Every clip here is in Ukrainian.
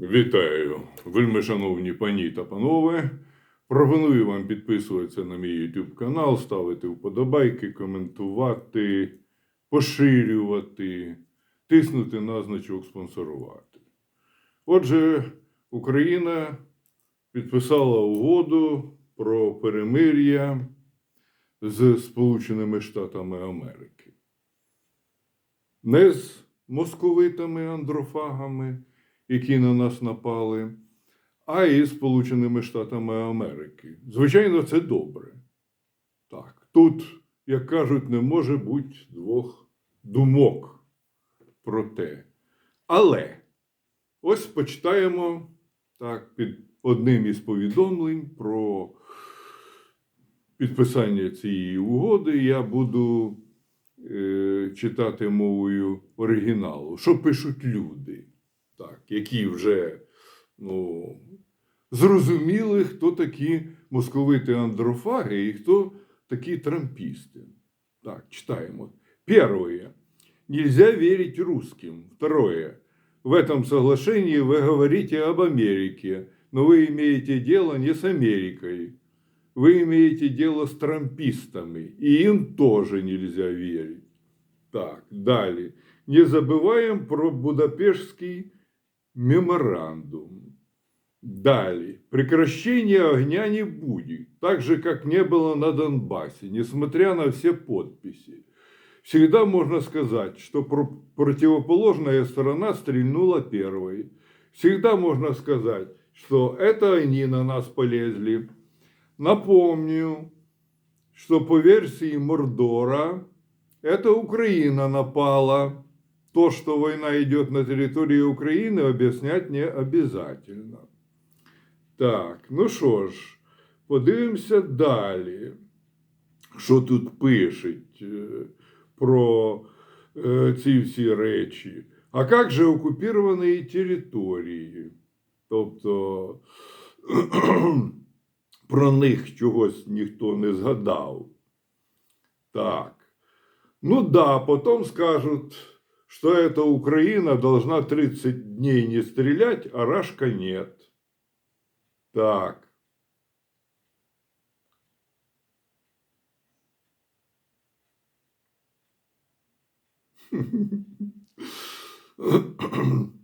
Вітаю, вельми шановні пані та панове. Пропоную вам підписуватися на мій YouTube канал, ставити вподобайки, коментувати, поширювати, тиснути на значок спонсорувати. Отже, Україна підписала угоду про перемир'я з Сполученими Штатами Америки. Не з московитами андрофагами, які на нас напали, а і Сполученими Штатами Америки. Звичайно, це добре. Так, тут, як кажуть, не може бути двох думок про те. Але ось почитаємо так, під одним із повідомлень про підписання цієї угоди. Я буду е, читати мовою оригіналу. Що пишуть люди, так, які вже ну, зрозуміли, хто такі московити андрофаги і хто такі трампісти. Так, читаємо. Первое. Нельзя верить русским. Второе. В этом соглашении вы говорите об Америке, но вы имеете дело не с Америкой. Вы имеете дело с трампистами, и им тоже нельзя верить. Так, далее. Не забываем про Будапештский меморандум. Далее. Прекращения огня не будет, так же, как не было на Донбассе, несмотря на все подписи. Всегда можно сказать, что про- противоположная сторона стрельнула первой. Всегда можно сказать, что это они на нас полезли. Напомню, что по версии Мордора, это Украина напала. То, что война идет на территории Украины, объяснять не обязательно. Так, ну що ж, подивимося далі. Що тут пишуть е, про ці всі речі. А як же окуповані території? Тобто про них чогось ніхто не згадав. Так. Ну да, потом скажут, что эта Украина должна 30 дней не стрелять, а Рашка нет. Так. Мгм.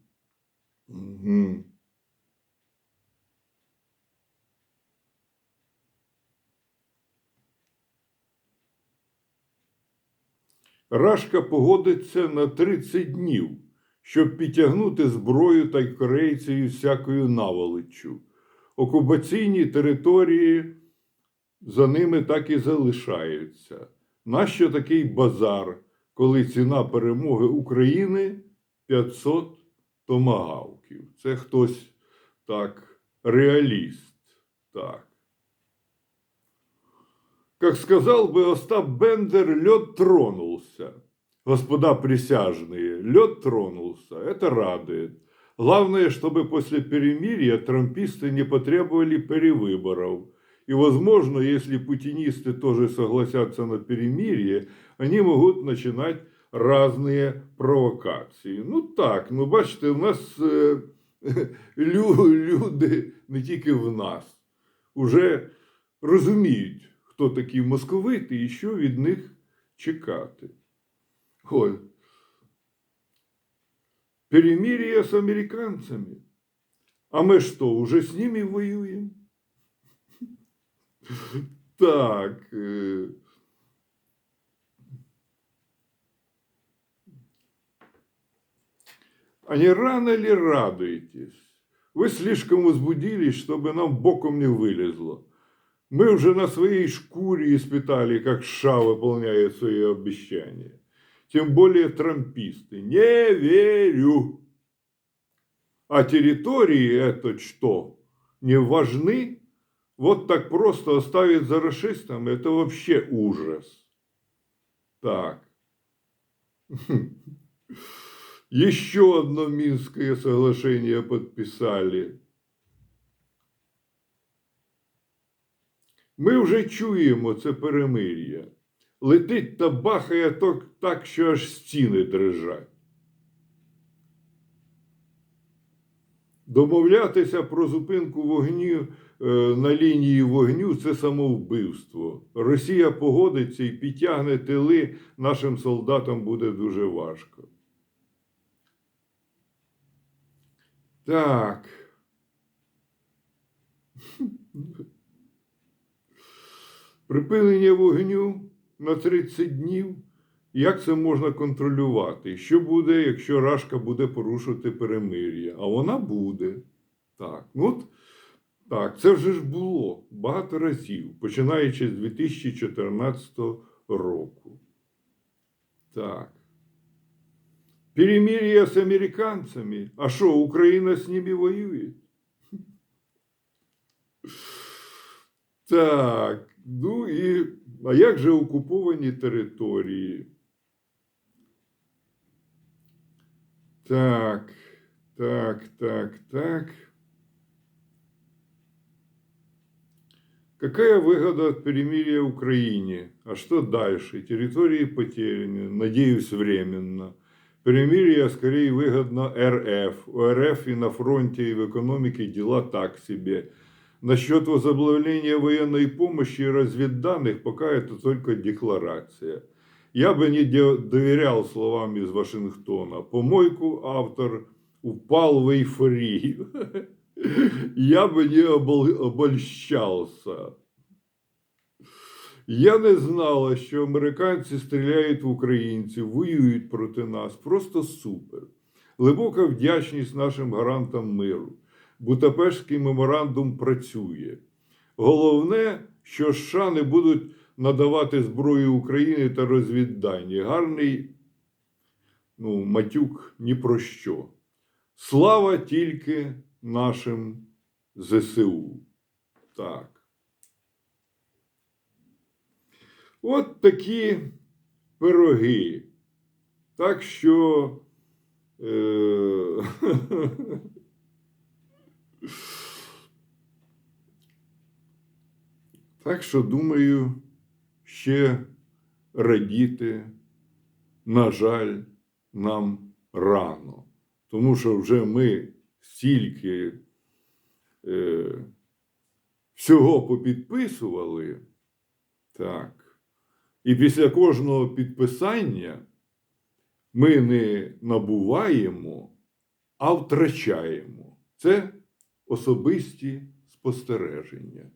Рашка погодиться на 30 днів, щоб підтягнути зброю та корейців із всякою наволоччю. Окупаційні території за ними так і залишаються. Нащо такий базар, коли ціна перемоги України 500 томагавків? Це хтось так, реаліст. Так. Как сказал бы Остап Бендер, лед тронулся. Господа присяжные, лед тронулся. Это радует. Главное, чтобы после перемирия трамписты не потребовали перевыборов. И, возможно, если путинисты тоже согласятся на перемирие, они могут начинать разные провокації. Ну так, ну бачите, в нас е, лю- люди не тільки в нас уже розуміють, хто такі московити і що від них чекати. Ой. Перемирие с американцами. А мы что, уже с ними воюем? Так. э, А не рано ли радуетесь? Вы слишком возбудились, чтобы нам боком не вылезло. Мы уже на своей шкуре испытали, как США выполняет свои обещания. Тем более трамписты. Не верю. А территории это что? Не важны? Вот так просто оставить за расистом, это вообще ужас. Так. Еще одно Минское соглашение подписали. Ми вже чуємо це перемир'я. Летить та бахає то- так, що аж стіни дрижать. Домовлятися про зупинку вогню е, на лінії вогню це самовбивство. Росія погодиться і підтягне тили нашим солдатам буде дуже важко. Так. Припинення вогню на 30 днів. Як це можна контролювати? Що буде, якщо Рашка буде порушувати перемир'я? А вона буде. Так, ну от, так, це вже ж було багато разів, починаючи з 2014 року. Так. Перемир'я з американцями. А що, Україна з ними воює? Так, ну і а як же окуповані території? Так, так, так, так. Какая выгода от перемирия Украине? А что дальше? Территории потеряны, надеюсь, временно. Перемирие скорее выгодно РФ. У РФ и на фронте, и в экономике дела так себе. Насчет возобновления военной помощи и разведданных пока это только декларация. Я бы не де- доверял словам из Вашингтона. Помойку автор упал в эйфорию. Я бы не обол- обольщался. Я не знала, що американці стріляють в українців, воюють проти нас. Просто супер. Глибока вдячність нашим гарантам миру. Будапештський меморандум працює. Головне, що США не будуть надавати зброю Україні та розвіддані. Гарний ну, матюк ні про що. Слава тільки нашим ЗСУ. Так. От такі пироги. Так що. Е... Так що, думаю, ще радіти, на жаль, нам рано. Тому що вже ми стільки е, всього попідписували. Так. І після кожного підписання ми не набуваємо, а втрачаємо. Це особисті спостереження.